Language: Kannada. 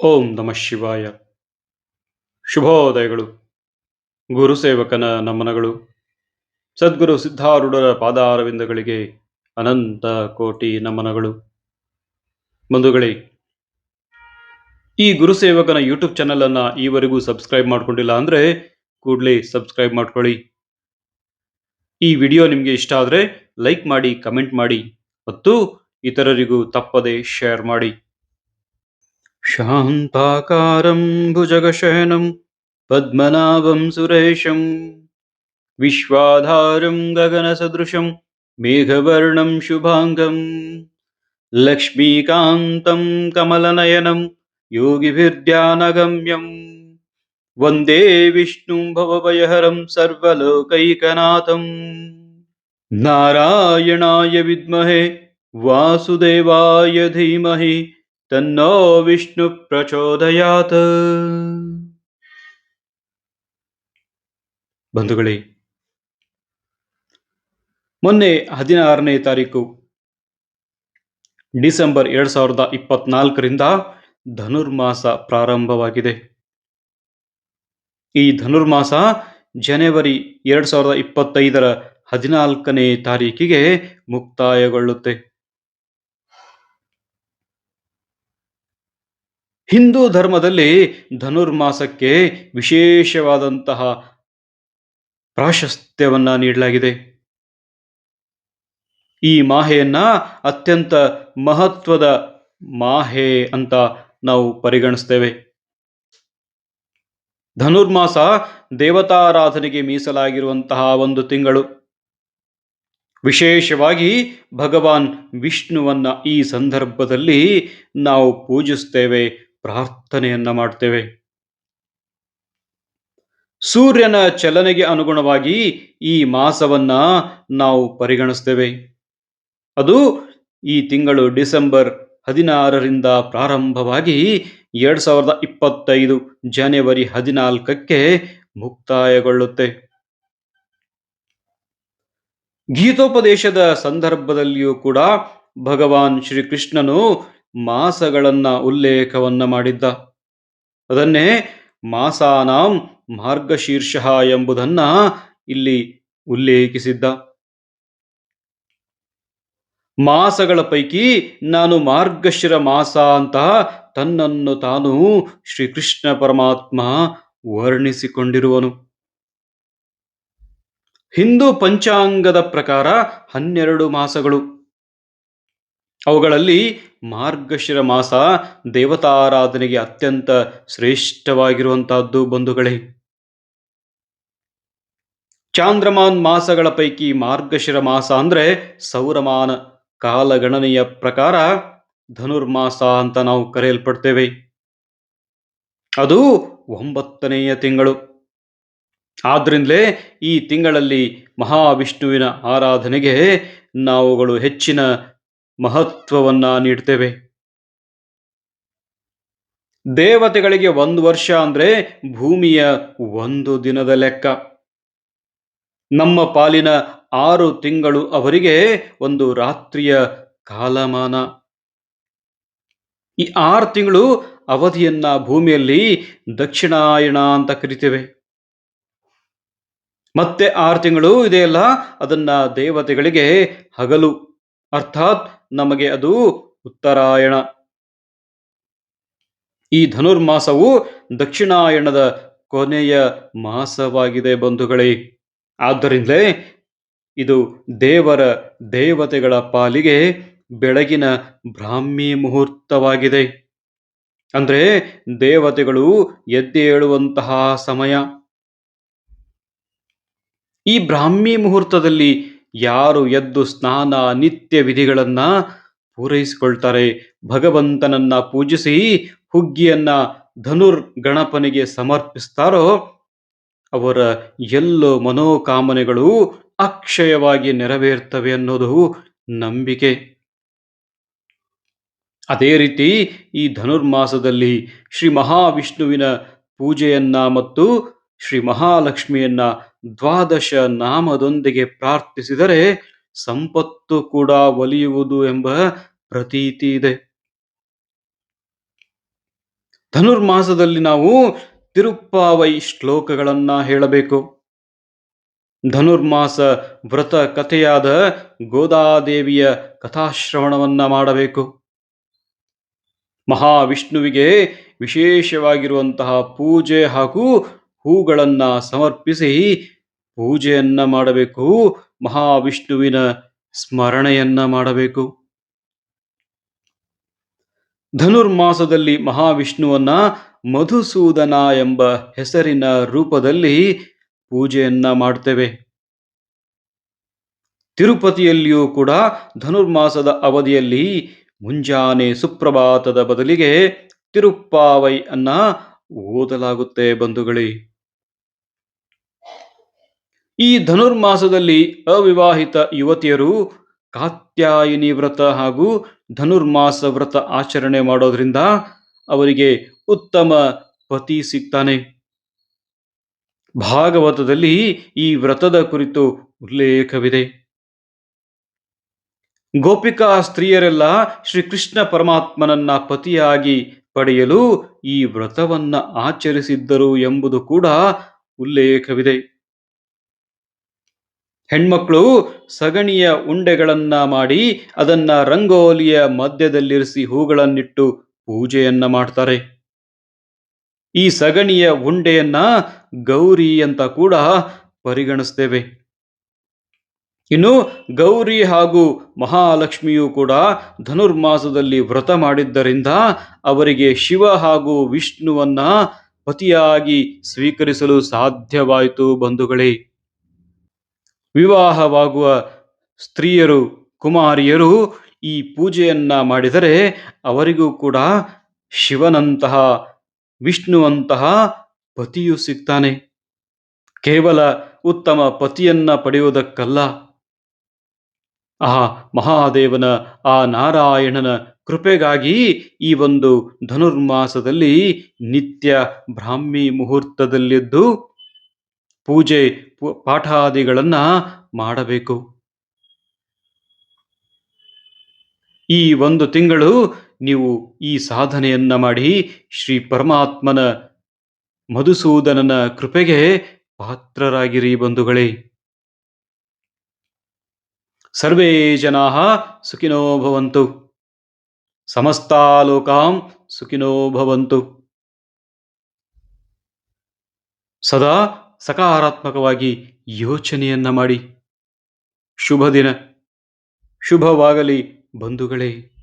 ಓಂ ನಮಃ ಶಿವಾಯ. ಶುಭೋದಯಗಳು. ಗುರುಸೇವಕನ ನಮನಗಳು. ಸದ್ಗುರು ಸಿದ್ಧಾರೂಢರ ಪಾದಾರವಿಂದಗಳಿಗೆ ಅನಂತ ಕೋಟಿ ನಮನಗಳು. ಬಂಧುಗಳೇ, ಈ ಗುರುಸೇವಕನ ಯೂಟ್ಯೂಬ್ ಚಾನಲ್ ಅನ್ನ ಈವರೆಗೂ ಸಬ್ಸ್ಕ್ರೈಬ್ ಮಾಡ್ಕೊಂಡಿಲ್ಲ ಅಂದ್ರೆ ಕೂಡಲೇ ಸಬ್ಸ್ಕ್ರೈಬ್ ಮಾಡ್ಕೊಳ್ಳಿ. ಈ ವಿಡಿಯೋ ನಿಮಗೆ ಇಷ್ಟ ಆದರೆ ಲೈಕ್ ಮಾಡಿ, ಕಮೆಂಟ್ ಮಾಡಿ ಮತ್ತು ಇತರರಿಗೂ ತಪ್ಪದೆ ಶೇರ್ ಮಾಡಿ. शान्ताकारं भुजगशयनं पद्मनाभं सुरेशं विश्वाधारं गगनसदृशं मेघवर्णं शुभाङ्गम् लक्ष्मीकान्तं कमलनयनं योगिभिर्ध्यानगम्यम् वन्दे विष्णुं भवभयहरं सर्वलोकैकनाथम्। नारायणाय विद्महे वासुदेवाय धीमहि ತನ್ನೋ ವಿಷ್ಣು ಪ್ರಚೋದಯಾತ. ಬಂಧುಗಳೇ, ಮೊನ್ನೆ ಹದಿನಾರನೇ ತಾರೀಕು, ಡಿಸೆಂಬರ್ ಎರಡ್ ಸಾವಿರದ ಇಪ್ಪತ್ನಾಲ್ಕರಿಂದ ಧನುರ್ಮಾಸ ಪ್ರಾರಂಭವಾಗಿದೆ. ಈ ಧನುರ್ಮಾಸ ಜನವರಿ ಎರಡ್ ಸಾವಿರದ ಇಪ್ಪತ್ತೈದರ ಹದಿನಾಲ್ಕನೇ ತಾರೀಕಿಗೆ ಮುಕ್ತಾಯಗೊಳ್ಳುತ್ತೆ. ಹಿಂದೂ ಧರ್ಮದಲ್ಲಿ ಧನುರ್ಮಾಸಕ್ಕೆ ವಿಶೇಷವಾದಂತಹ ಪ್ರಾಶಸ್ತ್ಯವನ್ನ ನೀಡಲಾಗಿದೆ. ಈ ಮಾಹೆಯನ್ನ ಅತ್ಯಂತ ಮಹತ್ವದ ಮಾಹೆ ಅಂತ ನಾವು ಪರಿಗಣಿಸ್ತೇವೆ. ಧನುರ್ಮಾಸ ದೇವತಾರಾಧನೆಗೆ ಮೀಸಲಾಗಿರುವಂತಹ ಒಂದು ತಿಂಗಳು. ವಿಶೇಷವಾಗಿ ಭಗವಾನ್ ವಿಷ್ಣುವನ್ನ ಈ ಸಂದರ್ಭದಲ್ಲಿ ನಾವು ಪೂಜಿಸ್ತೇವೆ ಪ್ರಾರ್ಥನೆಯನ್ನ ಮಾಡ್ತೇವೆ. ಸೂರ್ಯನ ಚಲನೆಗೆ ಅನುಗುಣವಾಗಿ ಈ ಮಾಸವನ್ನ ನಾವು ಪರಿಗಣಿಸ್ತೇವೆ. ಅದು ಈ ತಿಂಗಳು ಡಿಸೆಂಬರ್ ಹದಿನಾರರಿಂದ ಪ್ರಾರಂಭವಾಗಿ ಎರಡ್ ಸಾವಿರದ ಇಪ್ಪತ್ತೈದು ಜನವರಿ ಹದಿನಾಲ್ಕಕ್ಕೆ ಮುಕ್ತಾಯಗೊಳ್ಳುತ್ತೆ. ಗೀತೋಪದೇಶದ ಸಂದರ್ಭದಲ್ಲಿಯೂ ಕೂಡ ಭಗವಾನ್ ಶ್ರೀಕೃಷ್ಣನು ಮಾಸಗಳನ್ನ ಉಲ್ಲೇಖವನ್ನ ಮಾಡಿದ್ದ. ಅದನ್ನೇ ಮಾಸಾನಾಂ ಮಾರ್ಗಶೀರ್ಷ ಎಂಬುದನ್ನ ಇಲ್ಲಿ ಉಲ್ಲೇಖಿಸಿದ್ದ. ಮಾಸಗಳ ಪೈಕಿ ನಾನು ಮಾರ್ಗಶಿರ ಮಾಸ ಅಂತ ತನ್ನನ್ನು ತಾನು ಶ್ರೀಕೃಷ್ಣ ಪರಮಾತ್ಮ ವರ್ಣಿಸಿಕೊಂಡಿರುವನು. ಹಿಂದೂ ಪಂಚಾಂಗದ ಪ್ರಕಾರ ಹನ್ನೆರಡು ಮಾಸಗಳು. ಅವುಗಳಲ್ಲಿ ಮಾರ್ಗಶಿರ ಮಾಸ, ದೇವತಾರಾಧನೆಗೆ ಅತ್ಯಂತ ಶ್ರೇಷ್ಠವಾಗಿರುವಂತಹದ್ದು ಬಂಧುಗಳೇ. ಚಾಂದ್ರಮಾನ್ ಮಾಸಗಳ ಪೈಕಿ ಮಾರ್ಗಶಿರ ಮಾಸ ಅಂದ್ರೆ ಸೌರಮಾನ ಕಾಲಗಣನೆಯ ಪ್ರಕಾರ ಧನುರ್ಮಾಸ ಅಂತ ನಾವು ಕರೆಯಲ್ಪಡ್ತೇವೆ. ಅದು ಒಂಬತ್ತನೆಯ ತಿಂಗಳು. ಆದ್ರಿಂದಲೇ ಈ ತಿಂಗಳಲ್ಲಿ ಮಹಾವಿಷ್ಣುವಿನ ಆರಾಧನೆಗೆ ನಾವುಗಳು ಹೆಚ್ಚಿನ ಮಹತ್ವವನ್ನ ನೀಡ್ತೇವೆ. ದೇವತೆಗಳಿಗೆ ಒಂದು ವರ್ಷ ಅಂದ್ರೆ ಭೂಮಿಯ ಒಂದು ದಿನದ ಲೆಕ್ಕ. ನಮ್ಮ ಪಾಲಿನ ಆರು ತಿಂಗಳು ಅವರಿಗೆ ಒಂದು ರಾತ್ರಿಯ ಕಾಲಮಾನ. ಈ ಆರು ತಿಂಗಳು ಅವಧಿಯನ್ನ ಭೂಮಿಯಲ್ಲಿ ದಕ್ಷಿಣಾಯಣ ಅಂತ ಕರಿತೇವೆ. ಮತ್ತೆ ಆರು ತಿಂಗಳು ಇದೆಯಲ್ಲ ಅದನ್ನ ದೇವತೆಗಳಿಗೆ ಹಗಲು. ಅರ್ಥಾತ್ ನಮಗೆ ಅದು ಉತ್ತರಾಯಣ. ಈ ಧನುರ್ಮಾಸವು ದಕ್ಷಿಣಾಯಣದ ಕೊನೆಯ ಮಾಸವಾಗಿದೆ ಬಂಧುಗಳೇ. ಆದ್ದರಿಂದಲೇ ಇದು ದೇವರ ದೇವತೆಗಳ ಪಾಲಿಗೆ ಬೆಳಗಿನ ಬ್ರಾಹ್ಮಿ ಮುಹೂರ್ತವಾಗಿದೆ. ಅಂದ್ರೆ ದೇವತೆಗಳು ಎದ್ದೇಳುವಂತಹ ಸಮಯ. ಈ ಬ್ರಾಹ್ಮಿ ಮುಹೂರ್ತದಲ್ಲಿ ಯಾರು ಎದ್ದು ಸ್ನಾನ ನಿತ್ಯ ವಿಧಿಗಳನ್ನ ಪೂರೈಸಿಕೊಳ್ತಾರೆ? ಭಗವಂತನನ್ನ ಪೂಜಿಸಿ ಹುಗ್ಗಿಯನ್ನ ಧನುರ್ ಗಣಪನಿಗೆ ಸಮರ್ಪಿಸ್ತಾರೋ? ಅವರ ಎಲ್ಲೋ ಮನೋಕಾಮನೆಗಳು ಅಕ್ಷಯವಾಗಿ ನೆರವೇರ್ತವೆ ಅನ್ನೋದು ನಂಬಿಕೆ. ಅದೇ ರೀತಿ ಈ ಧನುರ್ಮಾಸದಲ್ಲಿ ಶ್ರೀ ಮಹಾವಿಷ್ಣುವಿನ ಪೂಜೆಯನ್ನ ಮತ್ತು ಶ್ರೀ ಮಹಾಲಕ್ಷ್ಮಿಯನ್ನ ದ್ವಾದಶ ನಾಮದೊಂದಿಗೆ ಪ್ರಾರ್ಥಿಸಿದರೆ ಸಂಪತ್ತು ಕೂಡ ಒಲಿಯುವುದು ಎಂಬ ಪ್ರತೀತಿ ಇದೆ. ಧನುರ್ಮಾಸದಲ್ಲಿ ನಾವು ತಿರುಪ್ಪಾವೈ ಶ್ಲೋಕಗಳನ್ನ ಹೇಳಬೇಕು. ಧನುರ್ಮಾಸ ವ್ರತ ಕಥೆಯಾದ ಗೋದಾದೇವಿಯ ಕಥಾಶ್ರವಣವನ್ನ ಮಾಡಬೇಕು. ಮಹಾವಿಷ್ಣುವಿಗೆ ವಿಶೇಷವಾಗಿರುವಂತಹ ಪೂಜೆ ಹಾಗೂ ಹೂಗಳನ್ನ ಸಮರ್ಪಿಸಿ ಪೂಜೆಯನ್ನ ಮಾಡಬೇಕು, ಮಹಾವಿಷ್ಣುವಿನ ಸ್ಮರಣೆಯನ್ನ ಮಾಡಬೇಕು. ಧನುರ್ಮಾಸದಲ್ಲಿ ಮಹಾವಿಷ್ಣುವನ್ನ ಮಧುಸೂದನ ಎಂಬ ಹೆಸರಿನ ರೂಪದಲ್ಲಿ ಪೂಜೆಯನ್ನ ಮಾಡ್ತೇವೆ. ತಿರುಪತಿಯಲ್ಲಿಯೂ ಕೂಡ ಧನುರ್ಮಾಸದ ಅವಧಿಯಲ್ಲಿ ಮುಂಜಾನೆ ಸುಪ್ರಭಾತದ ಬದಲಿಗೆ ತಿರುಪ್ಪಾವೈ ಅನ್ನ ಓದಲಾಗುತ್ತೆ ಬಂಧುಗಳೇ. ಈ ಧನುರ್ಮಾಸದಲ್ಲಿ ಅವಿವಾಹಿತ ಯುವತಿಯರು ಕಾತ್ಯಾಯಿನಿ ವ್ರತ ಹಾಗೂ ಧನುರ್ಮಾಸ ವ್ರತ ಆಚರಣೆ ಮಾಡೋದ್ರಿಂದ ಅವರಿಗೆ ಉತ್ತಮ ಪತಿ ಸಿಗ್ತಾನೆ. ಭಾಗವತದಲ್ಲಿ ಈ ವ್ರತದ ಕುರಿತು ಉಲ್ಲೇಖವಿದೆ. ಗೋಪಿಕಾ ಸ್ತ್ರೀಯರೆಲ್ಲ ಶ್ರೀಕೃಷ್ಣ ಪರಮಾತ್ಮನನ್ನ ಪತಿಯಾಗಿ ಪಡೆಯಲು ಈ ವ್ರತವನ್ನ ಆಚರಿಸಿದ್ದರು ಎಂಬುದು ಕೂಡ ಉಲ್ಲೇಖವಿದೆ. ಹೆಣ್ಮಕ್ಳು ಸಗಣಿಯ ಉಂಡೆಗಳನ್ನ ಮಾಡಿ ಅದನ್ನ ರಂಗೋಲಿಯ ಮಧ್ಯದಲ್ಲಿರಿಸಿ ಹೂಗಳನ್ನಿಟ್ಟು ಪೂಜೆಯನ್ನ ಮಾಡ್ತಾರೆ. ಈ ಸಗಣಿಯ ಉಂಡೆಯನ್ನ ಗೌರಿ ಅಂತ ಕೂಡ ಪರಿಗಣಿಸ್ತೇವೆ. ಇನ್ನು ಗೌರಿ ಹಾಗೂ ಮಹಾಲಕ್ಷ್ಮಿಯು ಕೂಡ ಧನುರ್ಮಾಸದಲ್ಲಿ ವ್ರತ ಮಾಡಿದ್ದರಿಂದ ಅವರಿಗೆ ಶಿವ ಹಾಗೂ ವಿಷ್ಣುವನ್ನ ಪತಿಯಾಗಿ ಸ್ವೀಕರಿಸಲು ಸಾಧ್ಯವಾಯಿತು ಬಂಧುಗಳೇ. ವಿವಾಹವಾಗುವ ಸ್ತ್ರೀಯರು, ಕುಮಾರಿಯರು ಈ ಪೂಜೆಯನ್ನ ಮಾಡಿದರೆ ಅವರಿಗೂ ಕೂಡ ಶಿವನಂತಹ, ವಿಷ್ಣುವಂತಹ ಪತಿಯು ಸಿಗ್ತಾನೆ. ಕೇವಲ ಉತ್ತಮ ಪತಿಯನ್ನ ಪಡೆಯುವುದಕ್ಕಲ್ಲ. ಆ ಮಹಾದೇವನ ಆ ನಾರಾಯಣನ ಕೃಪೆಗಾಗಿ ಈ ಒಂದು ಧನುರ್ಮಾಸದಲ್ಲಿ ನಿತ್ಯ ಬ್ರಾಹ್ಮಿ ಮುಹೂರ್ತದಲ್ಲಿದ್ದು ಪೂಜೆ ಪಾಠಾದಿಗಳನ್ನ ಮಾಡಬೇಕು. ಈ ಒಂದು ತಿಂಗಳು ನೀವು ಈ ಸಾಧನೆಯನ್ನ ಮಾಡಿ ಶ್ರೀ ಪರಮಾತ್ಮನ ಮಧುಸೂದನನ ಕೃಪೆಗೆ ಪಾತ್ರರಾಗಿರಿ ಬಂಧುಗಳೇ. ಸರ್ವೇ ಜನಾ ಸುಖಿನೋ ಭವಂತು. ಸಮಸ್ತಾ ಲೋಕಾಂ ಸುಖಿನೋ ಭವಂತು. ಸದಾ ಸಕಾರಾತ್ಮಕವಾಗಿ ಯೋಚನೆಯನ್ನ ಮಾಡಿ. ಶುಭ ದಿನ. ಶುಭವಾಗಲಿ ಬಂಧುಗಳೇ.